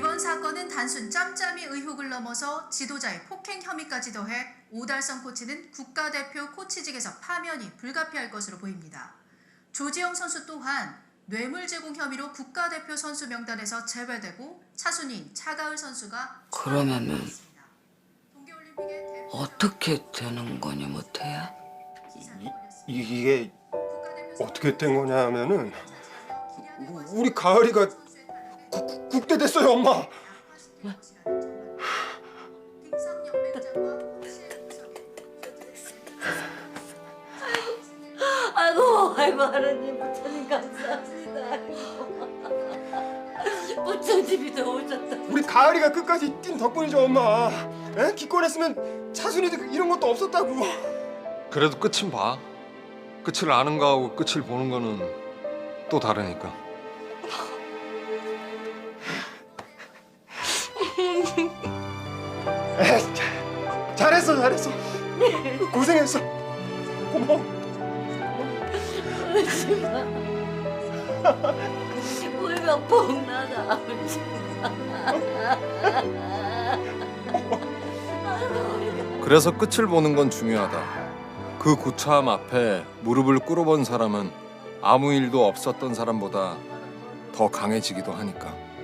이번 사건은 단순 짬짬이 의혹을 넘어서 지도자의 폭행 혐의까지 더해 오달성 코치는 국가대표 코치직에서 파면이 불가피할 것으로 보입니다. 조지영 선수 또한 뇌물 제공 혐의로 국가대표 선수 명단에서 제외되고 차순인 차가을 선수가 그러면은 어떻게 되는 거냐 못해야? 이, 이게 어떻게 된 거냐면은 우리 가을이가 국- 국대 됐어요 엄마 아이고 아이고 하나님 부처님 감사합니다. 아이고. 부처님이 도우셨다. 우리 가을이가 끝까지 뛴 덕분이죠 엄마 에? 기권했으면 차순이도 이런 것도 없었다고 그래도 끝은 봐. 끝을 아는 거하고 끝을 보는 거는 또 다르니까. 잘했어 잘했어 고생했어 고마워 울며 뽕나다. 그래서 끝을 보는 건 중요하다. 그 구차함 앞에 무릎을 꿇어본 사람은 아무 일도 없었던 사람보다 더 강해지기도 하니까.